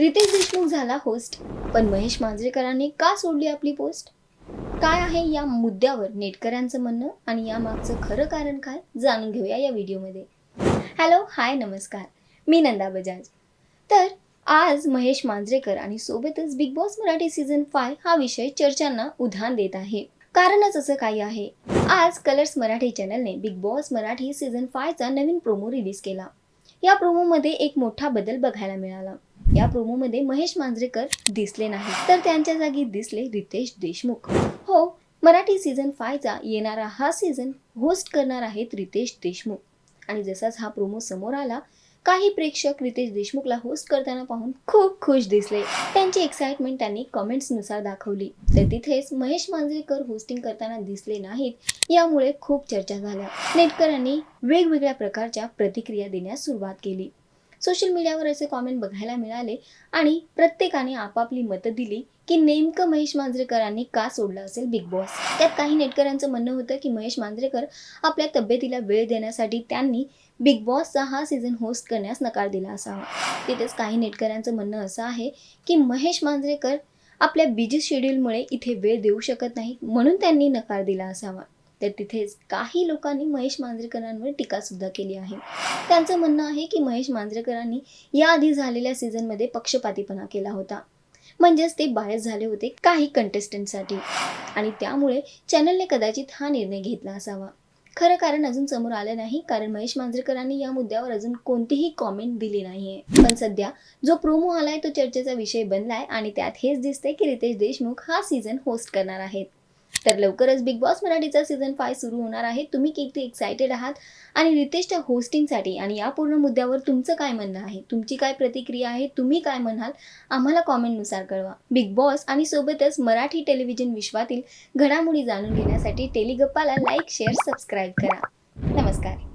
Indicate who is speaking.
Speaker 1: रितेश देशमुख झाला होस्ट पण महेश मांजरेकरांनी का सोडली आपली पोस्ट काय आहे या मुद्द्यावर नेटकऱ्यांचं म्हणणं आणि यामागचं खरं कारण काय जाणून घेऊया या व्हिडिओमध्ये. हॅलो हाय नमस्कार. मी नंदा बजाज. तर आज महेश मांजरेकर आणि सोबतच big boss Marathi season five हा विषय चर्चांना उधाण देत आहे. कारणच असं काही आहे. आज कलर्स मराठी चॅनलने बिग बॉस मराठी सीझन फायचा नवीन प्रोमो रिलीज केला. या प्रोमोमध्ये एक मोठा बदल बघायला मिळाला. या प्रोमोमध्ये महेश मांजरेकर दिसले नाही तर त्यांच्या जागी दिसले रितेश देशमुख. हो मराठी सीझन फायचा येणारा हा सीझन होस्ट करणार आहेत रितेश देशमुख. आणि जसाच हा प्रोमो समोर आला काही प्रेक्षक रितेश देशमुखला होस्ट करताना पाहून खूप खुश दिसले. त्यांची एक्साइटमेंट त्यांनी कमेंट्सनुसार दाखवली. तर तिथेच महेश मांजरेकर होस्टिंग करताना दिसले नाहीत यामुळे खूप चर्चा झाल्या. नेटकरांनी वेगवेगळ्या प्रकारच्या प्रतिक्रिया देण्यास सुरुवात केली. सोशल मीडियावर असे कॉमेंट बघायला मिळाले आणि प्रत्येकाने आपापली मतं दिली की नेमकं महेश मांजरेकरांनी का सोडलं असेल बिग बॉस त्यात काही नेटकरांचं म्हणणं होतं की महेश मांजरेकर आपल्या तब्येतीला वेळ देण्यासाठी त्यांनी बिग बॉसचा हा सीझन होस्ट करण्यास नकार दिला असावा. तिथेच काही नेटकऱ्यांचं म्हणणं असं आहे की महेश मांजरेकर आपल्या बिझी शेड्यूलमुळे इथे वेळ देऊ शकत नाही म्हणून त्यांनी नकार दिला असावा. तर तिथेच काही लोकांनी महेश मांजरेकरांवर टीकासुद्धा केली आहे. त्यांचं म्हणणं आहे की महेश मांजरेकरांनी याआधी झालेल्या सीझनमध्ये पक्षपातीपणा केला होता. म्हणजेच ते बायस झाले होते काही कंटेस्टंटसाठी आणि त्यामुळे चॅनलने कदाचित हा निर्णय घेतला असावा. खरं कारण अजून समोर आलं नाही कारण महेश मांजरेकरांनी या मुद्द्यावर अजून कोणतीही कॉमेंट दिली नाहीये. पण सध्या जो प्रोमो आलाय तो चर्चेचा विषय बनलाय आणि त्यात हेच दिसतंय की रितेश देशमुख हा सीझन होस्ट करणार आहेत. तर लवकरच बिग बॉस मराठीचा सीझन फाय सुरू होणार आहे. तुम्ही किती एक्सायटेड आहात? आणि रितेशच्या होस्टिंगसाठी आणि या पूर्ण मुद्द्यावर तुमचं काय म्हणणं आहे? तुमची काय प्रतिक्रिया आहे? तुम्ही काय म्हणाल? आम्हाला कॉमेंटनुसार कळवा. बिग बॉस आणि सोबतच मराठी टेलिव्हिजन विश्वातील घडामोडी जाणून घेण्यासाठी टेलिगप्पाला लाईक शेअर सबस्क्राईब करा. नमस्कार.